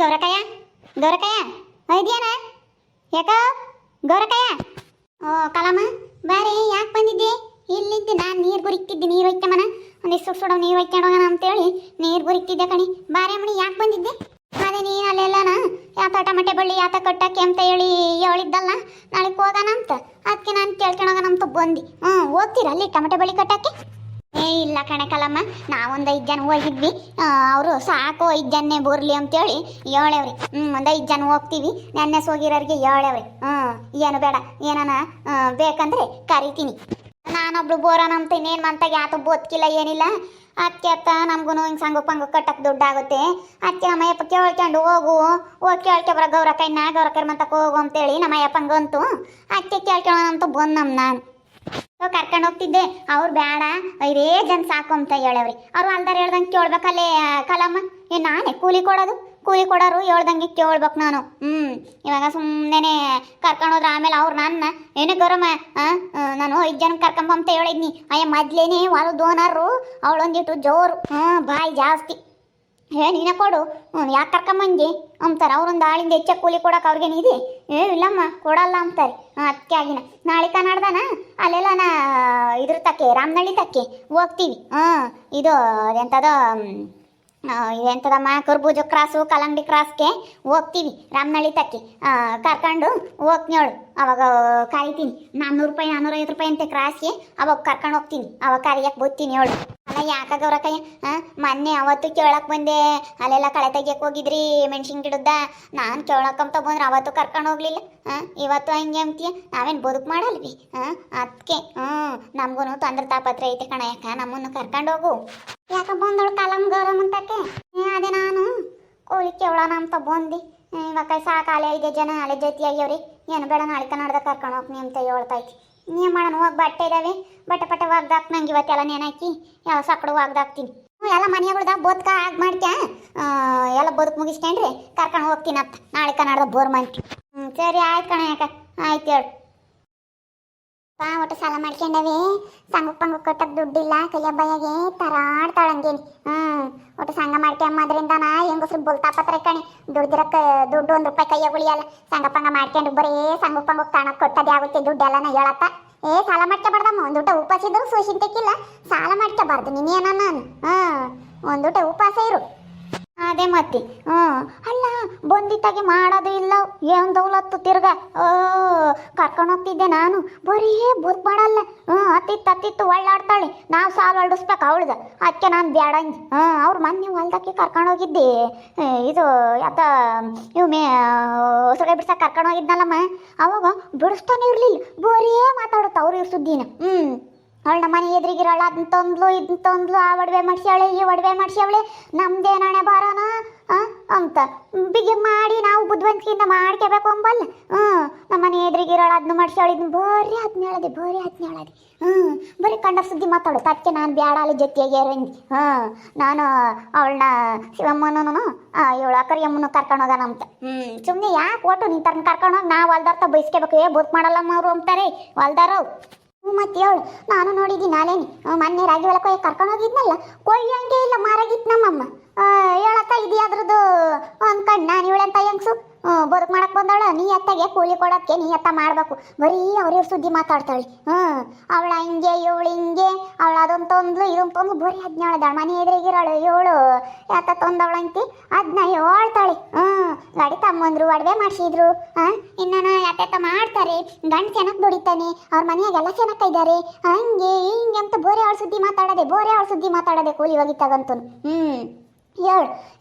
ಗೌರಕಯ್ಯ ಗೌರಕಯ್ಯ ಇದೆಯೇನ ಯಾಕ? ಗೌರಕಯ್ಯ ಓ, ಕಲಾಮ, ಬಾರೆ, ಯಾಕೆ ಬಂದಿದ್ದೆ? ಇಲ್ಲಿದ್ದೆ ನಾನು ನೀರು ಗುರಿಕ್ತಿದ್ದೆ ನೀರು ಒಯ್ತಮ್ಮನ. ಒಂದಿಷ್ಟು ಸುಡೋ ನೀರು ಒಯ್ಕೊಂಡೋಗೋಣ ಅಂತೇಳಿ ನೀರು ಗುರಿಕ್ತಿದ್ದೆ ಕಣಿ. ಬಾರೆ ಮಣಿ ಯಾಕೆ ಬಂದಿದ್ದೆ? ಅದೇ ನೀನು ಅಲ್ಲೆಲ್ಲನ ಯಾತ ಟಮಟೆ ಬಳ್ಳಿ, ಯಾತ ಕಟ್ಟಕ್ಕೆ ಅಂತ ಹೇಳಿ ಹೇಳಿದ್ದಲ್ಲ ನಾಳೆ ಹೋಗೋಣ ಅಂತ. ಅದಕ್ಕೆ ನಾನು ಕೇಳ್ಕೊಂಡೋಗೋಣ ಅಂತ ಬಂದು. ಹ್ಞೂ ಹೋಗ್ತೀರಾ ಅಲ್ಲಿ ಟಮಟೆ ಬಳ್ಳಿ ಕಟ್ಟಕ್ಕೆ? ಏ, ಇಲ್ಲ ಕಣಕಲಮ್ಮ ನಾವೊಂದು ಐದು ಜನ ಹೋಗಿದ್ವಿ. ಅವರು ಸಾಕು ಐದು ಜನ ಅಂತ ಅಂತೇಳಿ ಹೇಳೇವ್ರಿ ಹ್ಞೂ ಒಂದು ಐದು ಜನ ಹೋಗ್ತೀವಿ. ನೆನ್ನೆ ಹೋಗಿರೋರಿಗೆ ಹೇಳೇವ್ರಿ ಹ್ಞೂ ಏನು ಬೇಡ, ಏನಾನ ಬೇಕಂದ್ರೆ ಕರಿತೀನಿ. ನಾನೊಬ್ಳು ಬೋರನ ಅಂತ ಇನ್ನೇನು ಮಂತಾಗ ಯಾತ ಬೋತ್ಕಿಲ್ಲ ಏನಿಲ್ಲ. ಅದಕ್ಕೆ ಅತ್ತ ನಮಗೂ ಹಿಂಗೆ ಸಂಗು ಪಂಗು ಕಟ್ಟಕ್ ದುಡ್ಡು ಆಗುತ್ತೆ ಅದಕ್ಕೆ ನಮ್ಮ ಅಯ್ಯಪ್ಪ ಕೇಳ್ಕೊಂಡು ಹೋಗು. ಹೋಗಿ ಕೇಳ್ಕೊಬ್ರ ಬರ ಗೌರ ಕೈನ ಗೌರ ಕರ್ಮಂತಕ್ಕೆ ಹೋಗು ಅಂತೇಳಿ ನಮ್ಮ ಅಯ್ಯಪ್ಪಂಗಂತೂ ಅದಕ್ಕೆ ಕೇಳ್ಕೊಳ್ಳೋಣ ಅಂತ ಬಂದ್ ನಮ್ಮ ನಾನು. ಕರ್ಕೊಂಡು ಹೋಗ್ತಿದ್ದೆ. ಅವ್ರು ಬೇಡ ಐದೇ ಜನ ಸಾಕು ಅಂತ ಹೇಳವ್ರಿ. ಅವ್ರು ಅಲ್ದಾರ ಹೇಳ್ದಂಗೆ ಕೇಳ್ಬೇಕಲ್ಲೇ ಕಲಮ್ಮ ಏ, ನಾನೇ ಕೂಲಿ ಕೊಡೋದು? ಕೂಲಿ ಕೊಡೋರು ಹೇಳ್ದಂಗೆ ಕೇಳ್ಬೇಕು ನಾನು. ಹ್ಞೂ ಇವಾಗ ಸುಮ್ಮನೆ ಕರ್ಕೊಂಡೋದ್ರೆ ಆಮೇಲೆ ಅವ್ರು ನನ್ನ. ಏನೇ ಗೌರಮ್ಮ ನಾನು ಐದು ಜನ ಕರ್ಕೊಂಬ ಅಂತ ಹೇಳಿದ್ನಿ. ಅಯ್ಯ, ಮೊದ್ಲೇನೆ ಹೊಲ ದೋನರು. ಅವಳೊಂದಿಟ್ಟು ಜೋರು. ಹ್ಞೂ ಬಾಯಿ ಜಾಸ್ತಿ. ಏ, ನೀನೇ ಕೊಡು. ಹ್ಞೂ ಯಾಕೆ ಕರ್ಕೊಂಬಂಗೆ ಅಂತಾರೆ ಅವ್ರೊಂದು ಆಳಿಂದ ಹೆಚ್ಚ ಕೂಲಿ ಕೊಡೋಕೆ ಅವ್ರಿಗೇನು ಇದೆ? ಏ, ಇಲ್ಲಮ್ಮ, ಕೊಡಲ್ಲ ಅಂತಾರೆ ಅದಕ್ಕೆ ಆಗಿನ. ನಾಳೆ ಕನ್ನಡದಾನ? ಅಲ್ಲೆಲ್ಲ ನಾ, ಇದ್ರ ತಕ್ಕೆ, ರಾಮನಳ್ಳಿ ತಕ್ಕೆ ಹೋಗ್ತೀವಿ ಹಾಂ, ಇದು ಎಂಥದ ಎಂಥದಮ್ಮ ಕರ್ಬೂಜ ಕ್ರಾಸು, ಕಲ್ಲಂಗಡಿ ಕ್ರಾಸ್ಗೆ ಹೋಗ್ತೀವಿ, ರಾಮನಳ್ಳಿ ತಕ್ಕೆ. ಕರ್ಕೊಂಡು ಹೋಗ್ತೀನಿ ಹೇಳು ಅವಾಗ ಕಾಯ್ತೀನಿ ನಾನ್ನೂರು ರೂಪಾಯಿ, ನಾನ್ನೂರೈವತ್ತು ರೂಪಾಯಿ ಅಂತೆ ಕ್ರಾಸ್ಗೆ. ಅವಾಗ ಕರ್ಕೊಂಡು ಹೋಗ್ತೀನಿ. ಅವಾಗ ಕರಿಯಕ್ಕೆ ಬರ್ತೀನಿ ಹೇಳು ಅಲ್ಲ ಯಾಕ ಗೌರಕಯ್ಯ ಹಾಂ ಮೊನ್ನೆ ಅವತ್ತು ಕೇಳಕ್ ಬಂದೆ. ಅಲ್ಲೆಲ್ಲ ಕಳೆ ತೆಗಿಯಕ್ಕೆ ಹೋಗಿದ್ರಿ ಮೆಣಸಿನ ಗಿಡದ ನಾನು ಕೇಳಕ್ಕಂತ ಬಂದ್ರೆ ಅವತ್ತು ಕರ್ಕೊಂಡು ಹೋಗ್ಲಿಲ್ಲ. ಹಾಂ ಇವತ್ತು ಹಂಗೆ ಅಂತೀಯ ನಾವೇನು ಬದುಕು ಮಾಡಲ್ವಿ? ಹಾಂ ಅದಕ್ಕೆ ಹ್ಞೂ ನಮಗೂ ತೊಂದ್ರೆ ತಾಪತ್ರ ಐತೆ ಕಣ ಯಾಕ? ನಮ್ಮನ್ನು ಕರ್ಕೊಂಡು ಹೋಗು. ಯಾಕ ಬಂದಳು ಕಾಲಂ ಗೌರಮ್ಮ ಅಂತಕ್ಕೆ? ಅದೇ ನಾನು. ಕೋಳಿ ಕೇಳೋಣ ಅಂತ ಬಂದು. ಇವಾಗ ಸಾಕು ಅಲೆ ಐದೇ ಜನ ಅಲೆ ಜೊತೆ ಆಗ್ಯವ್ರಿ ಏನು ಬೇಡ ನಾಳೆ ಕನ್ನಡದ ಕರ್ಕೊಂಡು ಹೋಗ್ನಿ ಅಂತ ಹೇಳ್ತೈತಿ ನೀ ಮಾಡೋಣ ಹೋಗಿ ಬಟ್ಟೆ ಇದಾವೆ. ಬಟ್ಟೆ ಪಟ್ಟೆ ಒಗ್ದಾಕ್ ನಂಗೆ ಇವತ್ತೆಲ್ಲ ನೆನಾಕಿ ಯಾವ ಸಕ್ಕಡು ಒಗ್ದಾಕ್ತೀನಿ ಎಲ್ಲ ಮನೆಗಳ್ದಾಗ ಬದುಕ ಆಗಿ ಮಾಡ್ತ್ಯಾ? ಎಲ್ಲ ಬದುಕು ಮುಗಿಸ್ಕೊಂಡ್ರಿ ಕರ್ಕೊಂಡು ಹೋಗ್ತೀನಪ್ಪ ನಾಳೆ ಕನ್ನಡದ ಬೋರ್ ಮಾಡ್ತೀನಿ ಹ್ಞೂ ಸರಿ, ಆಯ್ತು ಕಣ ಯಾಕ ಆಯ್ತು ಹೇಳು. ಒಟ್ಟು ಸಾಲ ಮಾಡ್ಕೊಂಡವಿ. ಸಂಘ ಪಂಗ ಕಟ್ಟಕ್ಕೆ ದುಡ್ಡಿಲ್ಲ, ಕೈಯ ಬಯ್ಯಗೆ ತರಾಡ್ತಾಳಂಗೇನಿ ಹ್ಮ್, ಒಟ್ಟು ಸಂಘ ಮಾಡ್ಕೊಂಬದ್ರಿಂದ ನಾ ಹೆಂಗಸ್ರು ಬುಲ್ತಾಪತ್ರ ಕಣಿ. ದುಡ್ದಿರಕ್ಕೆ, ದುಡ್ಡು ಒಂದ್ ರೂಪಾಯಿ ಕೈಯಾಗ ಉಳಿಯಲ್ಲ. ಸಂಘ ಪಂಗ ಮಾಡ್ಕೊಂಡು ಬರೀ ಸಂಘ ಪಂಗ ತಾಣ ಕೊಟ್ಟದೇ ಆಗುತ್ತೆ ದುಡ್ಡೆಲ್ಲ ನಾ ಹೇಳತ್ತ. ಏ, ಸಾಲ ಮಾಡ್ಕೊಬಾರ್ದಮ್ಮ ಒಂದೂಟ ಉಪವಾಸ ಇದ್ರು ತೆಕ್ಕಿಲ್ಲ. ಸಾಲ ಮಾಡ್ಕೋಬಾರ್ದು, ನೀನೇನ ನಾನು ಹ್ಮ್ ಒಂದೂಟ ಉಪವಾಸ ಇರು. ಅದೇ ಮತ್ತೆ. ಹ್ಞೂ ಅಲ್ಲ ಬಂದಿತ್ತಾಗೆ ಮಾಡೋದು ಇಲ್ಲ. ಏನು ದೌಲತ್ತು ತಿರ್ಗ? ಕರ್ಕೊಂಡು ಹೋಗ್ತಿದ್ದೆ ನಾನು. ಬರೀ ಬುದ್ ಮಾಡಲ್ಲ. ಹ್ಞೂ ಅತ್ತಿತ್ತು ಅತ್ತಿತ್ತು ಒಳ್ಳಾಡ್ತಾಳೆ. ನಾವು ಸಾಲ ಹೊಲ್ಡಿಸ್ಬೇಕು ಅವಳ್ದ ಅದಕ್ಕೆ ನಾನು ಬೇಡ ಅಂದ್. ಹ್ಞೂ ಅವ್ರು ಮೊನ್ನೆ ಹೊಲ್ದಕ್ಕೆ ಕರ್ಕೊಂಡು ಹೋಗಿದ್ದೆ ಇದು ಯಾತ ಇವು ಮೇ ಹೊಸಗೆ ಬಿಡ್ಸಕ್ಕೆ ಕರ್ಕೊಂಡು ಹೋಗಿದ್ನಲ್ಲಮ್ಮ ಅವಾಗ ಬಿಡಿಸ್ತಾನೆ ಇರಲಿಲ್ಲ. ಬರೀ ಮಾತಾಡುತ್ತ ಅವ್ರು ಇವ್ರ ಸುದ್ದಿನ. ಹ್ಞೂ. ಅವಳು ನಮ್ಮ ಮನೆ ಎದುರಿಗಿರೋಳ ಅದನ್ನ ತಂದ್ಲು ಇದನ್ನ ತಂದ್ಲು ಆ ಒಡವೆ ಮಾಡ್ಸ್ಯಾಳೆ ಈ ಒಡವೆ ಮಾಡ್ಸ್ಯಾವಳೆ ನಮ್ದೇ ನಾಣೆ ಬಾರನ ಆ, ಅಂತ. ಬಿಗಿ ಮಾಡಿ ನಾವು ಬುದ್ಧಿವಂತಿಕೆಯಿಂದ ಮಾಡ್ಕೋಬೇಕು ಅಂಬಲ್ಲ. ಹ್ಞೂ, ನಮ್ಮ ಮನೆ ಇರೋಳು ಅದನ್ನ ಮಾಡ್ಸ್ಯಾಳೆ ಇದನ್ನ ಬರೀ ಅದನ್ನ ಹೇಳದೆ, ಬರೀ ಅದನ್ನ ಹೇಳದೆ. ಹ್ಞೂ, ಬರೀ ಕಂಡ ಸುದ್ದಿ ಮಾತಾಡು. ತಕ್ಕೆ ನಾನು ಬ್ಯಾಡ, ಅಲ್ಲಿ ಜೊತೆಗೆ ರಂಗಿ ಹಾಂ ನಾನು ಅವಳನ್ನ ಶಿವಮ್ಮನೂ ಇವಳು ಅಕ್ಕರಿ ಅಮ್ಮನ ಕರ್ಕೊಂಡು ಹೋಗೋಣ ಅಂತ. ಹ್ಞೂ ಸುಮ್ಮನೆ ಯಾಕೆ ಒಟ್ಟು ನೀನು ತರ್ನ ಕರ್ಕೊಂಡು ಹೋಗಿ ನಾವು ಹೊಲ್ದಾರ್ತ ಬೈಸ್ಕೋಬೇಕು? ಏ ಬದುಕು ಮಾಡಲ್ಲಮ್ಮ ಅವರು ಅಂತಾರೆ. ಹೊಲ್ದಾರು ಹ್ಞೂ ಮತ್ತೆ ಹೇಳು ನಾನು ನೋಡಿದ್ದೀನಿ ನಾಲೇನಿ. ಮೊನ್ನೆ ರಾಗಿ ಹೊಲಕ್ಕೆ ಕರ್ಕೊಂಡು ಹೋಗಿದ್ನಲ್ಲ ಕೊಯ್ಯಂಗೆ ಇಲ್ಲ, ಮಾರಾಗಿತ್ತು ನಮ್ಮಮ್ಮ. ಹೇಳತ್ತ ಇದು ಅದ್ರದ್ದು? ಅನ್ಕಂಡು ನಾನು ಇವಳಂತ ಹೆಂಗ್ಸು? ಬದುಕ್ ಮಾಡಕ್ಕೆ ಬಂದವಳ, ನೀ ಎತ್ತಗೆ ಕೂಲಿ ಕೊಡಕ್ಕೆ ನೀ ಎತ್ತ ಮಾಡಬೇಕು. ಬರೀ ಅವ್ರಿವ್ರ ಸುದ್ದಿ ಮಾತಾಡ್ತಾಳೆ. ಹ್ಞೂ ಅವಳ ಹಿಂಗೆ, ಇವಳು ಹಿಂಗೆ ಅದೊಂದು ತೊಂದ್ಲು ಇದೊಂದು ತೊಂದ್ಲು ಬರೀ ಹದಿನೇಳು ಹೇಳ್ದಾಳೆ ಮನೆ ಎದುರಿಗಿರೋಳು ಏಳು. ಯಾತ ತೊಂದವಳಂತಿ ಅದನ್ನ ಹೇಳ್ತಾಳೆ ಹ್ಞೂ. ಗಾಡಿ ತಮ್ಮಂದ್ರು ಒಡವೆ ಮಾಡಿಸಿದ್ರು. ಹಾಂ? ಯಾಕ ಯಾತ ಮಾಡ್ತಾರೆ. ಗಂಡು ಚೆನ್ನಾಗಿ ದುಡಿತಾನೆ. ಅವ್ರ ಮನೆಯಾಗೆಲ್ಲ ಚೆನ್ನಾಗಿ ಇದ್ದಾರೆ ಹಂಗೆ ಹಿಂಗೆ ಅಂತ ಬೋರೆ ಅವಳ ಸುದ್ದಿ ಮಾತಾಡೋದೆ, ಬೋರೆ ಅವಳ ಸುದ್ದಿ ಮಾತಾಡೋದೆ ಕೂಲಿ ಹೋಗಿತ್ತಾಗಂತು ಹ್ಞೂ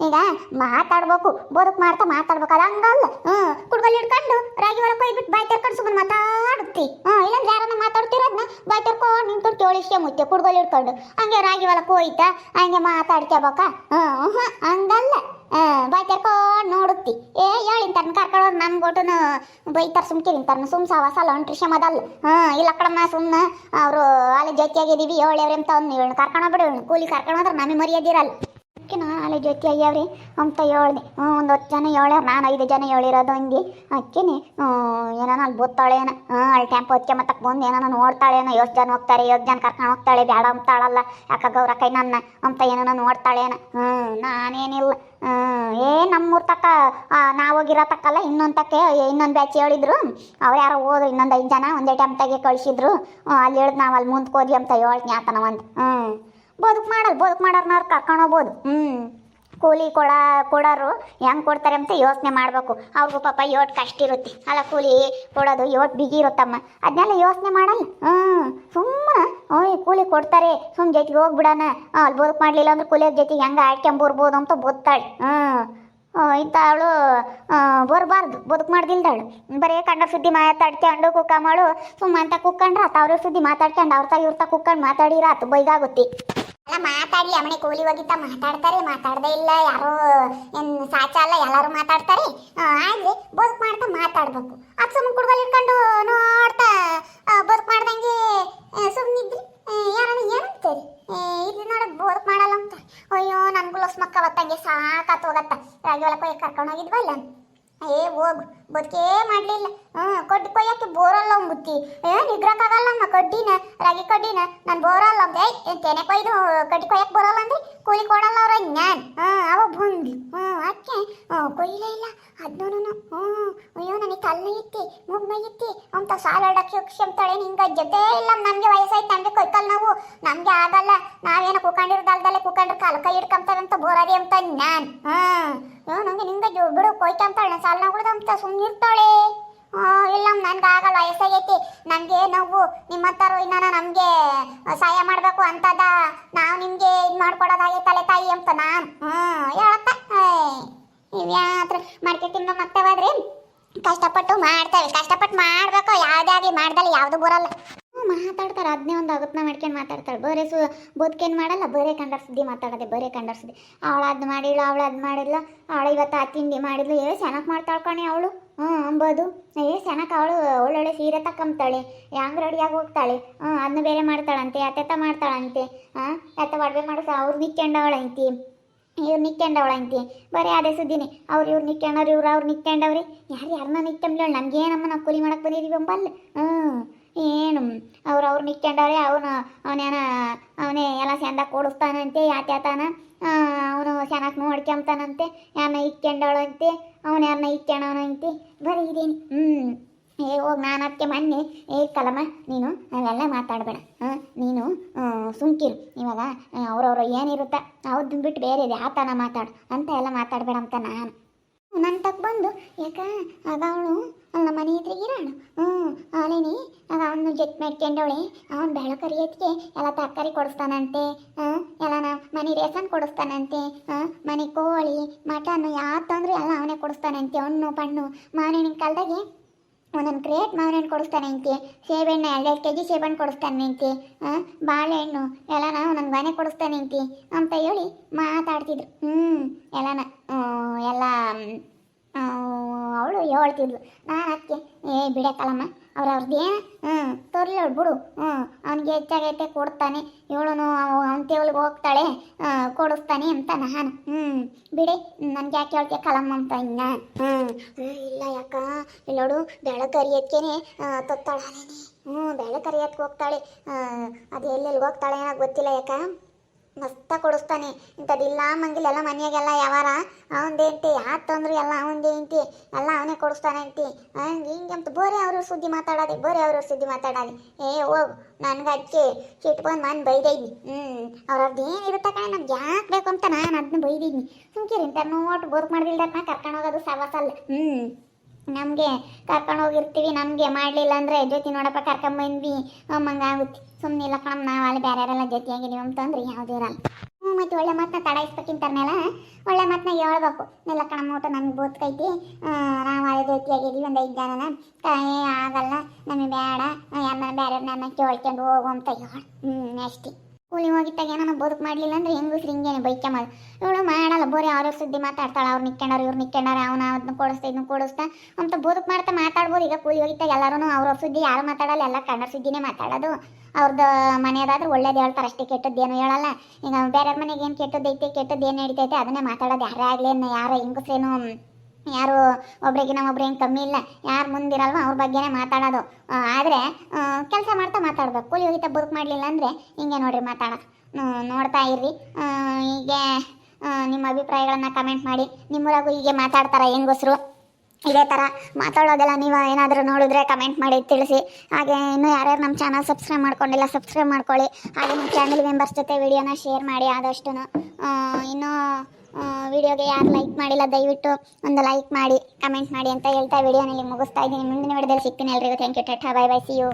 ಈಗ ಮಾತಾಡ್ಬೇಕು, ಬದುಕು ಮಾಡ್ತಾ ಮಾತಾಡ್ಬೇಕು ಅದು ಹಂಗಲ್ಲ. ಹ್ಞೂ, ಕುಡ್ಗಲ್ ಹಿಡ್ಕೊಂಡು ರಾಗಿ ಹೊಲಕ್ಕೆ ಹೋಗ್ಬಿಟ್ಟು ಬಾಯ್ ತೆರ್ಕೊಂಡು ಸುಮ್ಮನೆ ಮಾತಾಡುತ್ತಿ ಹ್ಞೂ, ಇಲ್ಲಾಂದ್ರೆ ಯಾರನ್ನ ಮಾತಾಡ್ತಿರೋದನ್ನ ಬಾಯ್ ತೆರ್ಕೊಂಡು ನಿಂತು ಕೇಳಿಸ್ಕೆ ಮುತ್ತೆ ಕುಡ್ಗಲ್ ಹಿಡ್ಕೊಂಡು. ಹಂಗೆ ರಾಗಿ ಹೊಲಕ್ಕೆ ಹೋಯ್ತಾ ಹಂಗೆ ಮಾತಾಡ್ಕೋಬೇಕಾ ಹ್ಞೂ ಹ್ಞೂ, ಹಂಗಲ್ಲ. ಬಾಯ್ ತೆರ್ಕೊಂಡು ನೋಡುತ್ತಿ. ಏ ಹೇಳಿಂತಾರನ್ನ ಕರ್ಕೊಂಡು ನಮ್ಮ ಗೊಟ್ಟನು ಬೈತಾರ ಸುಮ್ಕಿರಿಂತಾರನ್ನ ಸುಮ್ ಸವಾಸ, ಲೊಂಟ್ರಿ ಶಮದಲ್ಲ ಹಾಂ ಇಲ್ಲ ಕಡಮ್ಮ ಸುಮ್ಮನೆ ಅವರು ಅಲ್ಲಿ ಜೊತೆಯಾಗಿದ್ದೀವಿ ಹೇಳೇವ್ರಿ ಅಂತ ಅವ್ನು ಇವಳು ಕರ್ಕೊಂಡೋಗ್ಬಿಡು ಕೂಲಿ ಕರ್ಕೊಂಡೋದ್ರೆ ನಮಗೆ ಮರ್ಯಾದಿರಲ್ಲ ಅದಕ್ಕೆ ನಾನು ಅಲ್ಲೇ ಜೊತೆ ಅಯ್ಯವ್ರಿ ಅಂತ ಹೇಳ್ದೆ ಒಂದು ಹತ್ತು ಜನ ಹೇಳ್ಯಾರ ನಾನು ಐದು ಜನ ಹೇಳಿರೋದು ಹಂಗೆ. ಅಕ್ಕಿನಿ ಏನಾನ ಅಲ್ಲಿ ಹ್ಞೂ ಅಲ್ಲಿ ಟೆಂಪೋ ಹೊತ್ಕೆ ಮತ್ತೆ ಬಂದು ಏನೋ? ಎಷ್ಟು ಜನ ಹೋಗ್ತಾರೆ, ಎಷ್ಟು ಜನ ಕರ್ಕೊಂಡು ಹೋಗ್ತಾಳೆ? ಬೇಡ ಅಂತಾಳಲ್ಲ. ಯಾಕ ಗೌರ ಕೈ ನನ್ನ? ಅಂತ ಏನೋ ಏನ? ಹ್ಞೂ ನಾನೇನಿಲ್ಲ. ಏ, ನಮ್ಮೂರ್ ತಕ್ಕ ನಾವು ಹೋಗಿರೋ ತಕ್ಕಲ್ಲ, ಇನ್ನೊಂದು ತಕ್ಕ ಇನ್ನೊಂದು ಬ್ಯಾಚ್ ಹೇಳಿದ್ರು. ಅವ್ರು ಯಾರೋ ಹೋದ್ರು, ಇನ್ನೊಂದು ಐದು ಜನ ಒಂದೇ ಟೈಮ್ತಾಗೆ ಕಳಿಸಿದ್ರು. ಅಲ್ಲಿ ಹೇಳಿದ್ ನಾವು ಅಲ್ಲಿ ಮುಂದಕ್ಕೆ ಹೋದ್ವಿ ಅಂತ ಹೇಳ್ತೀನಿ ಆತನ ಒಂದು. ಹ್ಞೂ ಬದುಕು ಮಾಡಲ್ಲ ಬದುಕು ಮಾಡೋರ್ನವ್ರು ಕರ್ಕೊಂಡು ಹೋಗ್ಬೋದು. ಹ್ಞೂ ಕೂಲಿ ಕೊಡ ಕೊಡೋರು ಹೆಂಗೆ ಕೊಡ್ತಾರೆ ಅಂತ ಯೋಚನೆ ಮಾಡಬೇಕು. ಅವ್ರಿಗೂ ಪಾಪ ಯೋಟ್ ಕಷ್ಟ ಇರುತ್ತೆ. ಅಲ್ಲ ಕೂಲಿ ಕೊಡೋದು ಯೋಟ್ ಬಿಗಿ ಇರುತ್ತಮ್ಮ. ಅದನ್ನೆಲ್ಲ ಯೋಚನೆ ಮಾಡಲ್ಲ. ಹ್ಞೂ ಸುಮ್ಮನೆ ಓಯ್ ಕೂಲಿ ಕೊಡ್ತಾರೆ. ಸುಮ್ಮನೆ ಜೊತೆಗೆ ಹೋಗ್ಬಿಡೋಣ. ಅಲ್ಲಿ ಬದುಕು ಮಾಡಲಿಲ್ಲ ಅಂದ್ರೆ ಕೂಲಿಯವ್ರ ಜೊತೆಗೆ ಹೆಂಗೆ ಆಡ್ಕೊಂಬರ್ಬೋದು ಅಂತ ಗೊತ್ತಾಳೆ ಹ್ಞೂ ಇಂಥ ಅವಳು ಬರಬಾರ್ದು. ಬದುಕು ಮಾಡ್ದಿಲ್ದಾಳು ಬರೀ ಕಂಡ ಸುದ್ದಿ ಮಾತಾಡ್ಕೊಂಡು ಕುಕ್ಕ ಮಾಡು. ಸುಮ್ಮ ಅಂತ ಕುಕ್ಕಂಡ್ರ ಅವ್ರ ಸುದ್ದಿ ಮಾತಾಡ್ಕೊಂಡು ಅವ್ರ ತಾಯಿ, ಇವ್ರ ತಾ ಕುಕ್ಕಂಡು ಮಾತಾಡಿರ ಆತು. ಬೈಗಾಗುತ್ತೆ. ಅಲ್ಲ, ಮಾತಾಡಿ. ಅಮ್ಮನೆ ಕೂಲಿ ಹೋಗಿತ್ತ ಮಾತಾಡ್ತಾರೆ. ಮಾತಾಡದೇ ಇಲ್ಲ. ಯಾರು ಏನ್ ಸಾಚ ಅಲ್ಲ, ಎಲ್ಲರೂ ಮಾತಾಡ್ತಾರೆ. ಆಗಲಿ ಬದುಕು ಮಾಡ್ತಾ ಮಾತಾಡ್ಬೇಕು. ಅದು ಸುಮ್ಮನೆ ಕುಡ್ಗಲ್ ಇಟ್ಕೊಂಡು ನೋಡ್ತಾ ಬದುಕು ಮಾಡ್ದಂಗೆ ಸುಮ್ಮನಿದ್ರಿ ಯಾರನ್ನ ಏನಂತಾರೆ ಇಲ್ಲಿ ನೋಡ ಬದುಕು ಮಾಡಲ್ಲ ಅಂತ ಅಯ್ಯೋ ನನ್ಗೂ ಲಸ್ ಮಕ್ಕ ಅವತ್ತಂಗೆ ಸಾಕಾತ್ ಹೋಗತ್ತ ರಾಗಿ ಹೊಲಕ್ಕೆ ಹೋಗಿ ಕರ್ಕೊಂಡು ಹೋಗಿದ್ವಲ್ಲ ಏ, ಹೋಗು. ಬದುಕೇ ಮಾಡ್ಲಿಲ್ಲ. ಹ್ಞೂ, ಕಡ್ಡಿ ಕೊಯ್ಯಕ್ಕೆ ಬೋರಲ್ಲ ಬುತ್ತಿ ಏ ನಿಗ್ರಕ್ಕಾಗಲ್ಲ ನಮ್ಮ ಕಡ್ಡಿನ, ರಾಗಿ ಕಡ್ಡಿನ. ನಾನು ಬೋರಲ್ಲ ಅಂದೆ. ತೆನೆ ಕೊಯ್ದು, ಕಡ್ಡಿ ಕೊಯ್ಯಕ್ಕೆ ಬರಲ್ಲ ಅಂದ್ರೆ ಕೂಲಿ ಕೊಡಲ್ಲ ಅವ್ರ ಜ್ಞಾನ ಹಾಂ ಅವ ಬಂದು ಹ್ಞೂ ಅದಕ್ಕೆ ಹ್ಞೂ, ಕೊಯ್ಲೇ ಇಲ್ಲ. ಅದನ್ನೂ ಹ್ಞೂ, ಅಯ್ಯೋ, ನನಗೆ ತಲೆ ಇತ್ತಿ ಮುಗ್ನ ಇತ್ತಿ. ಅಂತ ಸಾಲ ಅಡಕ್ಕೆ ಕ್ಷಮ್ತಾಳೆ ನಿಂಗೆ. ಜೊತೆ ಇಲ್ಲ, ನಮಗೆ ವಯಸ್ಸಾಯ್ತು, ನಮಗೆ ಕೊಯ್ಕಲ್ ನಾವು. ನಮಗೆ ಆಗಲ್ಲ. ನಾವೇನೋ ಕುಕ್ಕಂಡಿರ್ದಲ್ದಲ್ಲೇ ಕುಕ್ಕಂಡ್ರೆ ಕಾಲು ಕೈ ಹಿಡ್ಕೊಂತಾರಂತ ಬೋರದಿ ಅಂತ ನಾನು ಹಾಂ ನಿಂಗೆ ಜೋ ಬಿಡು ಕೊಯ್ಕೊಂತಾಳೆ ಸಾಲ ಉಳ್ದಂತ ಸುಮ್ಮನೆ ಇರ್ತಾಳೆ. ಇಲ್ಲ ನನ್ಗೆ ಆಗಲ್ಲ, ವಯಸ್ಸಾಗೈತಿ. ನನಗೆ ನಾವು ಹತ್ತಾರು ಇನ್ನ ನಮಗೆ ಸಹಾಯ ಮಾಡಬೇಕು ಅಂತದ. ನಾವು ನಿಮಗೆ ಇದು ಮಾಡ್ಕೊಡೋದಾಗೈತಲ್ಲ ತಾಯಿ ಅಂತ ನಾನು. ಹ್ಞೂ ಹೇಳಕ್ಕ ಇವ್ಯಾತ್ರ ಮಾರ್ಕೆಟಿಂದ ಮತ್ತೆ ಹೋದ್ರೆ ಕಷ್ಟಪಟ್ಟು ಮಾಡ್ತೇವೆ. ಕಷ್ಟಪಟ್ಟು ಮಾಡಬೇಕು. ಯಾವುದೇ ಆಗಲಿ, ಮಾಡ್ದಲ್ಲಿ ಯಾವುದು ಬರಲ್ಲ. ಮಾತಾಡ್ತಾರೆ ಅದನ್ನೇ ಒಂದು ಅಗತ್ನ ಮಾಡ್ಕೊಂಡು ಮಾತಾಡ್ತಾಳೆ. ಬರೇ ಸು, ಬದುಕೇನು ಮಾಡಲ್ಲ, ಬರೇ ಕಂಡರ್ ಸುದ್ದಿ ಮಾತಾಡೋದೆ, ಬರೇ ಕಂಡರ್ ಸುದ್ದಿ. ಅವಳು ಅದು ಮಾಡಿಲ್ಲ ಅವಳು ಅದು ಮಾಡಿಲ್ಲ ಅವಳು ಇವತ್ತು ಆ ತಿಂಡಿ ಮಾಡಿದ್ಲು, ಏ ಚೆನ್ನಾಗಿ ಮಾಡ್ತಾಳೆ ಅವಳು. ಹ್ಞೂ ಅಂಬೋದು. ಏ ಚೆನ್ನಾಗಿ ಅವಳು ಒಳ್ಳೊಳ್ಳೆ ಸೀರೆ ತಕ್ಕಂಬ್ತಾಳೆ ಹೆಂಗ್ ರೆಡಿಯಾಗಿ ಹೋಗ್ತಾಳೆ. ಹ್ಞೂ ಅದನ್ನ ಬೇರೆ ಮಾಡ್ತಾಳಂತೆ ಅತ್ತೆತ್ತ ಮಾಡ್ತಾಳಂತೆ. ಹಾಂ ಎತ್ತ ಒಡವೆ ಮಾಡಿಸ ಅವ್ರು ನಿಕ್ಕೊಂಡವಳಂತಿ ಇವ್ರು ನಿಕ್ಕೊಂಡವಳಂತಿ ಬರೀ ಅದೇ ಸುದ್ದಿನಿ, ಅವ್ರು ಇವ್ರು ನಿಕ್ಕೊಂಡವ್ರು ಇವ್ರು ಅವ್ರು ನಿಕ್ಕೊಂಡವ್ರಿ ಯಾರು ಯಾರನ್ನ ನಿಕ್ಕೊಂಡ್ಲ ನಮ್ಗೇನಮ್ಮ ನಾವು ಕೂಲಿ ಮಾಡಕ್ಕೆ ಬಂದಿದ್ದೀವಿ ಅಂಬಲ್ಲ ಹ್ಞೂ ಏನು? ಅವ್ರು ಅವ್ರು ನಿಕ್ಕೊಂಡವ್ರೆ ಅವನು ಅವನೇನ ಅವನೇ ಎಲ್ಲ ಚಂದ ಕೊಡಿಸ್ತಾನಂತೆ ಯಾತ್ಯಾತಾನ ಅವನು ಚೆನ್ನಾಗಿ ನೋಡ್ಕೊಂತಾನಂತೆ ಯಾರನ್ನ ಇಕ್ಕೊಂಡವಳಂತೆ ಅವನು ಯಾರನ್ನ ಇಕ್ಕೊಂಡವನಂತೆ ಬರೀ ಇದೇನು. ಹ್ಞೂ ಏ ನಾನು ಅದಕ್ಕೆ ಮೊನ್ನೆ, ಏ ಕಲಮ್ಮ ನೀನು ಅವೆಲ್ಲ ಮಾತಾಡಬೇಡ. ನೀನು ಸುಮ್ಕಿರು. ಇವಾಗ ಅವ್ರವ್ರು ಏನಿರುತ್ತ ಅವ್ರದ್ದು ಬಿಟ್ಟು ಬೇರೆ ಇದೆ. ಆತನ ಮಾತಾಡು. ಅಂತ ಎಲ್ಲ ಮಾತಾಡಬೇಡ ಅಂತ ನಾನು. ನನ್ನ ತಕ್ಕ ಬಂದು, ಯಾಕ? ಆಗ ಅವಳು ನಮ್ಮ ಮನೆ ಎದುರಿಗಿರೋಣ ಹ್ಞೂ ಅವನೇನಿ ಆಗ ಅವನು ಜೊತೆ ಮಾಡ್ಕೊಂಡವಳೆ. ಅವನು ಎತ್ತಿಗೆ ಎಲ್ಲ ತರಕಾರಿ ಕೊಡಿಸ್ತಾನಂತೆ. ಹಾಂ ಎಲ್ಲ ನಾ ಮನೆ ರೇಷನ್ ಕೊಡಿಸ್ತಾನಂತೆ. ಹಾಂ ಮನೆ ಕೋಳಿ, ಮಟನ್ ಯಾತಂದ್ರೆ ಎಲ್ಲ ಅವನೇ ಕೊಡಿಸ್ತಾನಂತೆ, ಹಣ್ಣು, ಪಣ್ಣು. ಮಾವಿನ ಕಾಲದಾಗೆ ಒಂದೊಂದು ಕ್ರೇಟ್ ಮಾವಿನ ಕೊಡಿಸ್ತಾನೆ ಅಂತೆ ಸೇಬೆಣ್ಣೆ ಎರಡೆರಡು ಕೆ ಜಿ ಸೇಬಣ್ಣು ಕೊಡಿಸ್ತಾನೆ ಅಂತೆ ಬಾಳೆಹಣ್ಣು, ಎಲ್ಲನ ಒಂದೊಂದು ಮನೆ ಕೊಡಿಸ್ತಾನೆ ಅಂತೆ ಅಂತ ಹೇಳಿ ಮಾತಾಡ್ತಿದ್ರು. ಹ್ಞೂ ಎಲ್ಲನ ಎಲ್ಲ ಅವಳು ಹೇಳ್ತಿದ್ಲು ನಾನು ಅದಕ್ಕೆ ಏ ಬಿಡಕ್ಕಲ್ಲಮ್ಮ ಅವ್ರ ಅವ್ರದ್ದೇನು ಹ್ಞೂ ತೋರ್ಲಿ ಅವಳು ಬಿಡು ಹ್ಞೂ ಅವ್ನಿಗೆ ಹೆಚ್ಚಾಗೈತೆ ಕೊಡ್ತಾನೆ ಇವಳು ಅವನ ತೇವಳಿಗೆ ಹೋಗ್ತಾಳೆ ಕೊಡಿಸ್ತಾನೆ ಅಂತ ನಾನು ಹ್ಞೂ ಬಿಡಿ ನನಗೆ ಯಾಕೆ ಹೇಳ್ತೀಯ ಕಲಮ್ಮ ಅಂತ ಇನ್ನ? ಹ್ಞೂ ಇಲ್ಲ ಯಾಕ ಇಲ್ಲೋಡು ಬೆಳಕರಿಯಕ್ಕೇನೆ ತೊತ್ತಾಳೆ ಹ್ಞೂ ಬೆಳಕರಿಯಕ್ಕೆ ಹೋಗ್ತಾಳೆ ಆ, ಅದು ಎಲ್ಲೆಲ್ಲಿ ಹೋಗ್ತಾಳೆ ಏನೋ ಗೊತ್ತಿಲ್ಲ ಯಾಕ? ಮಸ್ತ ಕೊಡಿಸ್ತಾನೆ. ಇಂಥದ್ದಿಲ್ಲ ಮಂಗಿಲ್ಲ ಎಲ್ಲ ಮನೆಯಾಗೆಲ್ಲ ಯಾವಾರ. ಅವಂದೇಂತಿ ಯಾರು ತಂದ್ರು ಎಲ್ಲ ಅವಂದೇಂತಿ ಎಲ್ಲ ಅವನೇ ಕೊಡಿಸ್ತಾನೆ ಅಂತಿ ಹಂಗೆ ಅಂತ ಬೋರೆ ಅವರು ಸುದ್ದಿ ಮಾತಾಡೋದೆ, ಬೋರೆ ಅವರು ಸುದ್ದಿ ಮಾತಾಡೋದೆ. ಏ, ಹೋಗು, ನನ್ಗೆ ಅದಕ್ಕೆ ಸಿಟ್ಟು ಬಂದು ನಾನು ಬೈದೈನಿ ಹ್ಞೂ ಅವ್ರದ್ದು ಏನಿರುತ್ತೆ ಕಣೆ, ನಮ್ಗೆ ಯಾಕೆ ಬೇಕು ಅಂತ ನಾನು ಅದನ್ನ ಬೈದಿದ್ನಿ. ಸುಮ್ಕಿರಿ ಇಂಥ ನೋಟ್ ಬೋರ್ಕ್ ಮಾಡಿದಿಲ್ದ ನಾ ಕರ್ಕೊಂಡು ಹೋಗೋದು ಸವಾಸಲ್ಲ ಹ್ಞೂ ನಮಗೆ ಕರ್ಕೊಂಡು ಹೋಗಿರ್ತೀವಿ, ನಮಗೆ ಮಾಡಲಿಲ್ಲ ಅಂದರೆ ಜೊತೆ ನೋಡಪ್ಪ ಕರ್ಕೊಂಬಂದ್ವಿ ಅಮ್ಮಂಗೆ ಆಗುತ್ತೆ. ಸುಮ್ಮನೆ ಇಲ್ಲ ಕಣಮ್ಮ, ನಾವು ಅಲ್ಲಿ ಬೇರೆಯವರೆಲ್ಲ ಜೊತೆಯಾಗಿದ್ದೀವಿ ಅಂತಂದ್ರೆ ಯಾವುದೂ ಇರಲ್ಲ. ಹ್ಞೂ ಮತ್ತು ಒಳ್ಳೆ ಮಾತನ್ನ ತಡಾಯಿಸ್ಬೇಕಿಂತಾರನೆಲ್ಲ ಒಳ್ಳೆ ಮಾತನ್ನ ಹೇಳ್ಬೇಕು. ಇಲ್ಲ ಕಣಮ್ಮ ಊಟ ನಮ್ಗೆ ಬೋತ್ಕೈತಿ. ನಾವು ಅಲ್ಲಿ ಜೊತೆಯಾಗಿದ್ದೀವಿ ಒಂದು ಐದು ಜನನ ಏ, ಆಗಲ್ಲ. ನಮಗೆ ಬೇಡ. ಯಾರನ್ನ ಬೇರೆಯವ್ರನ್ನ ಕೇಳ್ಕೊಂಡು ಹೋಗು ಅಂತ ಹೇಳಿ ಹ್ಞೂ ಅಷ್ಟೇ. ಕೂಲಿ ಹೋಗಿದ್ದಾಗ ಏನೋ ಬದುಕು ಮಾಡಲಿಲ್ಲ ಅಂದ್ರೆ ಹೆಂಗಸ್ರು ಹಿಂಗೇನೆ ಮಾಡ್. ಇವಳು ಮಾಡಲ್ಲ, ಬೋರಿ ಅವ್ರ ಸುದ್ದಿ ಮಾತಾಡ್ತಾಳೆ, ಅವ್ರು ನಿಕ್ಕೊಂಡವ್ರು ಇವ್ರು ನಿಕ್ಕೊಂಡವ್ರು ಅವನ ಅದನ್ನ ಕೊಡಿಸ್ತಾ ಇದನ್ನ ಕೊಡಿಸ್ತಾ. ಅಂತ ಬದುಕು ಮಾಡ್ತಾ ಮಾತಾಡ್ಬೋದು. ಈಗ ಕೂಲಿ ಹೋಗಿದ್ದಾಗ ಎಲ್ಲರೂ ಅವ್ರ ಸುದ್ದಿ ಯಾರು ಮಾತಾಡಲ್ಲ, ಎಲ್ಲ ಕನ್ನಡ ಸುದ್ದಿನೇ ಮಾತಾಡೋದು. ಅವ್ರದ್ದು ಮನೆಯದಾದ್ರೆ ಒಳ್ಳೇದು ಹೇಳ್ತಾರೆ, ಅಷ್ಟೇ ಕೆಟ್ಟದ್ದೇನು ಹೇಳಲ್ಲ. ಈಗ ಬೇರೆಯವ್ರ ಮನೆಗೆ ಏನು ಕೆಟ್ಟದ್ದೈತೆ ಕೆಟ್ಟದ್ದು ಏನು ನಡೀತೈತೆ, ಅದನ್ನೇ ಮಾತಾಡೋದು ಯಾರೇ ಆಗಲಿ ಯಾರ ಹೆಂಗಸ್ರೇನು ಯಾರು ಒಬ್ರಿಗಿನ ಒಬ್ರು ಏನು ಕಮ್ಮಿ ಇಲ್ಲ, ಯಾರು ಮುಂದಿರಲ್ವ ಅವ್ರ ಬಗ್ಗೆನೇ ಮಾತಾಡೋದು. ಆದರೆ ಕೆಲಸ ಮಾಡ್ತಾ ಮಾತಾಡ್ಬೇಕು. ಕೂಲಿ ಹೋಗಿತ ಬದುಕು ಮಾಡಲಿಲ್ಲ ಅಂದರೆ ಹಿಂಗೆ ನೋಡ್ರಿ ಮಾತಾಡೋದು ನೋಡ್ತಾ ಇರ್ರಿ. ಹೀಗೆ ನಿಮ್ಮ ಅಭಿಪ್ರಾಯಗಳನ್ನು ಕಮೆಂಟ್ ಮಾಡಿ. ನಿಮ್ಮೂರಾಗೂ ಹೀಗೆ ಮಾತಾಡ್ತಾರ ಹೆಂಗೋಸ್ರು? ಇದೇ ಥರ ಮಾತಾಡೋದೆಲ್ಲ ನೀವು ಏನಾದರೂ ನೋಡಿದ್ರೆ ಕಮೆಂಟ್ ಮಾಡಿ ತಿಳಿಸಿ. ಹಾಗೆ ಇನ್ನೂ ಯಾರ್ಯಾರು ನಮ್ಮ ಚಾನಲ್ ಸಬ್ಸ್ಕ್ರೈಬ್ ಮಾಡ್ಕೊಂಡಿಲ್ಲ ಸಬ್ಸ್ಕ್ರೈಬ್ ಮಾಡ್ಕೊಳ್ಳಿ. ಹಾಗೆ ನಿಮ್ಮ ಫ್ಯಾಮಿಲಿ ಮೆಂಬರ್ಸ್ ಜೊತೆ ವಿಡಿಯೋನ ಶೇರ್ ಮಾಡಿ ಆದಷ್ಟು ಇನ್ನೂ ವಿಡಿಯೋಗೆ ಯಾರು ಲೈಕ್ ಮಾಡಿಲ್ಲ, ದಯವಿಟ್ಟು ಒಂದು ಲೈಕ್ ಮಾಡಿ ಕಮೆಂಟ್ ಮಾಡಿ ಅಂತ ಹೇಳ್ತಾ ವಿಡಿಯೋನಲ್ಲಿ ಮುಗಿಸ್ತಾ ಇದ್ದೀನಿ. ಮುಂದಿನ ವಿಡಿಯೋದಲ್ಲಿ ಸಿಗ್ತೀನಿ ಎಲ್ರಿಗೂ. Thank you tata bye bye see you